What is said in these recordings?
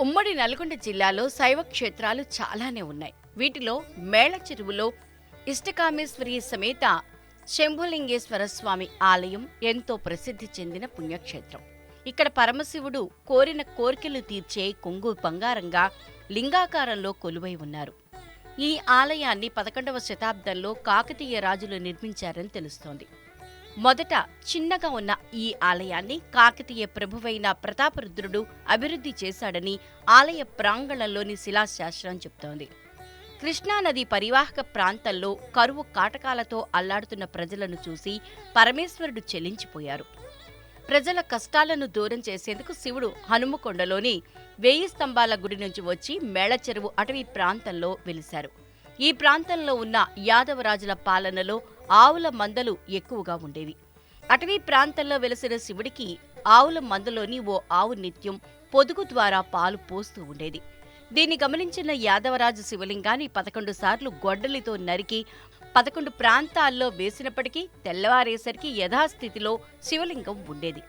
ఉమ్మడి నల్గొండ జిల్లాలో శైవ క్షేత్రాలు చాలానే ఉన్నాయి. వీటిలో మేళ చెరువులో ఇష్టకామేశ్వరి సమేత శంభులింగేశ్వర స్వామి ఆలయం ఎంతో ప్రసిద్ధి చెందిన పుణ్యక్షేత్రం. ఇక్కడ పరమశివుడు కోరిన కోరికలు తీర్చే కొంగు బంగారంగా లింగాకారంలో కొలువై ఉన్నారు. ఈ ఆలయాన్ని పదకొండవ శతాబ్దంలో కాకతీయ రాజులు నిర్మించారని తెలుస్తోంది. మొదట చిన్నగా ఉన్న ఈ ఆలయాన్ని కాకతీయ ప్రభువైన ప్రతాపరుద్రుడు అభివృద్ధి చేశాడని ఆలయ ప్రాంగణంలోని శిలాశాస్త్రం చెబుతోంది కృష్ణానది పరివాహక ప్రాంతంలో కరువు కాటకాలతో అల్లాడుతున్న ప్రజలను చూసి పరమేశ్వరుడు చెలించిపోయారు. ప్రజల కష్టాలను దూరం చేసేందుకు శివుడు హనుమకొండలోని వేయి స్తంభాల గుడి నుంచి వచ్చి మేళచెరువు అటవీ ప్రాంతంలో వెలిశారు. ఈ ప్రాంతంలో ఉన్న యాదవరాజుల పాలనలో ఆవుల మందలు ఎక్కువగా ఉండేవి. అటవీ ప్రాంతంలో వెలసిన శివుడికి ఆవుల మందలోని ఓ ఆవు నిత్యం పొదుగు ద్వారా పాలు పోస్తూ ఉండేది. దీన్ని గమనించిన యాదవరాజు శివలింగాన్ని పదకొండు సార్లు గొడ్డలితో నరికి పదకొండు ప్రాంతాల్లో వేసినప్పటికీ తెల్లవారేసరికి యథాస్థితిలో శివలింగం ఉండేది.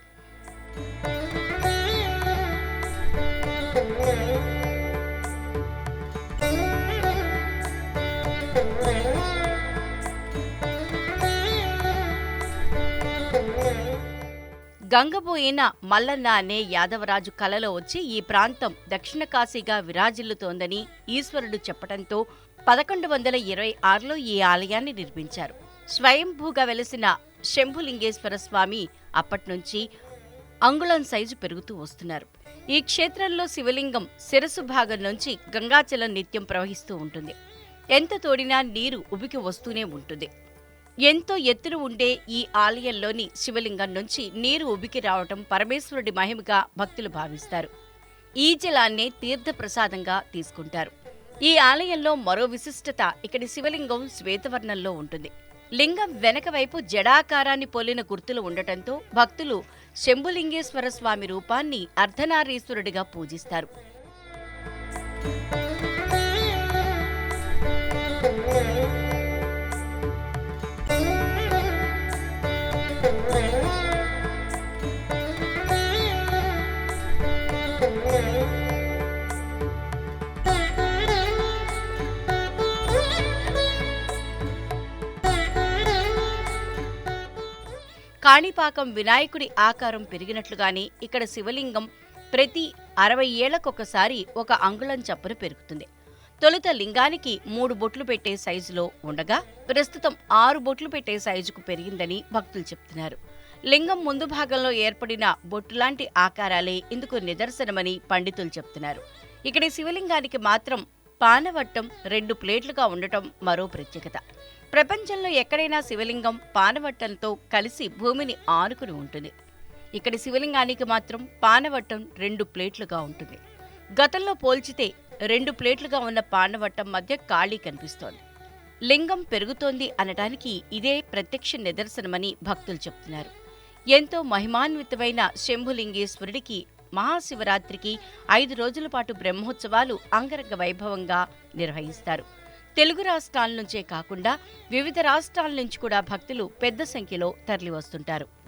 గంగబోయిన మల్లన్న అనే యాదవరాజు కలలో వచ్చి ఈ ప్రాంతం దక్షిణ కాశీగా విరాజిల్లుతోందని ఈశ్వరుడు చెప్పడంతో పదకొండు వందల ఇరవై ఆరులో ఈ ఆలయాన్ని నిర్మించారు. స్వయంభూగా వెలసిన శంభులింగేశ్వర స్వామి అప్పట్నుంచి అంగుళం సైజు పెరుగుతూ వస్తున్నారు. ఈ క్షేత్రంలో శివలింగం శిరసు భాగం నుంచి గంగాచలం నిత్యం ప్రవహిస్తూ ఉంటుంది. ఎంత తోడినా నీరు ఉబికి వస్తూనే ఉంటుంది. ఎంతో ఎత్తున ఉండే ఈ ఆలయంలోని శివలింగం నుంచి నీరు ఉబికి రావటం పరమేశ్వరుడి మహిమగా భక్తులు భావిస్తారు. ఈ జలాన్నే తీర్థప్రసాదంగా తీసుకుంటారు. ఈ ఆలయంలో మరో విశిష్టత ఇక్కడి శివలింగం శ్వేతవర్ణంలో ఉంటుంది. లింగం వెనక వైపు జడాకారాన్ని పోలిన గుర్తులు ఉండటంతో భక్తులు శంభులింగేశ్వర స్వామి రూపాన్ని అర్ధనారీశ్వరుడిగా పూజిస్తారు. కాణిపాకం వినాయకుడి ఆకారం పెరిగినట్లుగానే ఇక్కడ శివలింగం ప్రతి అరవై ఏళ్ళకొకసారి ఒక అంగుళం చప్పున పెరుగుతుంది. తొలుత లింగానికి మూడు బొట్లు పెట్టే సైజులో ఉండగా ప్రస్తుతం ఆరు బొట్లు పెట్టే సైజుకు పెరిగిందని భక్తులు చెప్తున్నారు. లింగం ముందు భాగంలో ఏర్పడిన బొట్టులాంటి ఆకారాలే ఇందుకు నిదర్శనమని పండితులు చెప్తున్నారు. ఇక్కడి శివలింగానికి మాత్రం పానవట్టం రెండు ప్లేట్లుగా ఉండటం మరో ప్రత్యేకత. ప్రపంచంలో ఎక్కడైనా శివలింగం పానవట్టంతో కలిసి భూమిని ఆనుకుని ఉంటుంది. ఇక్కడి శివలింగానికి మాత్రం పానవట్టం రెండు ప్లేట్లుగా ఉంటుంది. గతంలో పోల్చితే రెండు ప్లేట్లుగా ఉన్న పానవట్టం మధ్య ఖాళీ కనిపిస్తోంది. లింగం పెరుగుతోంది అనటానికి ఇదే ప్రత్యక్ష నిదర్శనమని భక్తులు చెప్తున్నారు. ఎంతో మహిమాన్వితమైన శంభులింగేశ్వరుడికి మహాశివరాత్రికి ఐదు రోజుల పాటు బ్రహ్మోత్సవాలు అంగరంగ వైభవంగా నిర్వహిస్తారు. తెలుగు రాష్ట్రాల నుంచే కాకుండా వివిధ రాష్ట్రాల నుంచి కూడా భక్తులు పెద్ద సంఖ్యలో తరలివస్తుంటారు.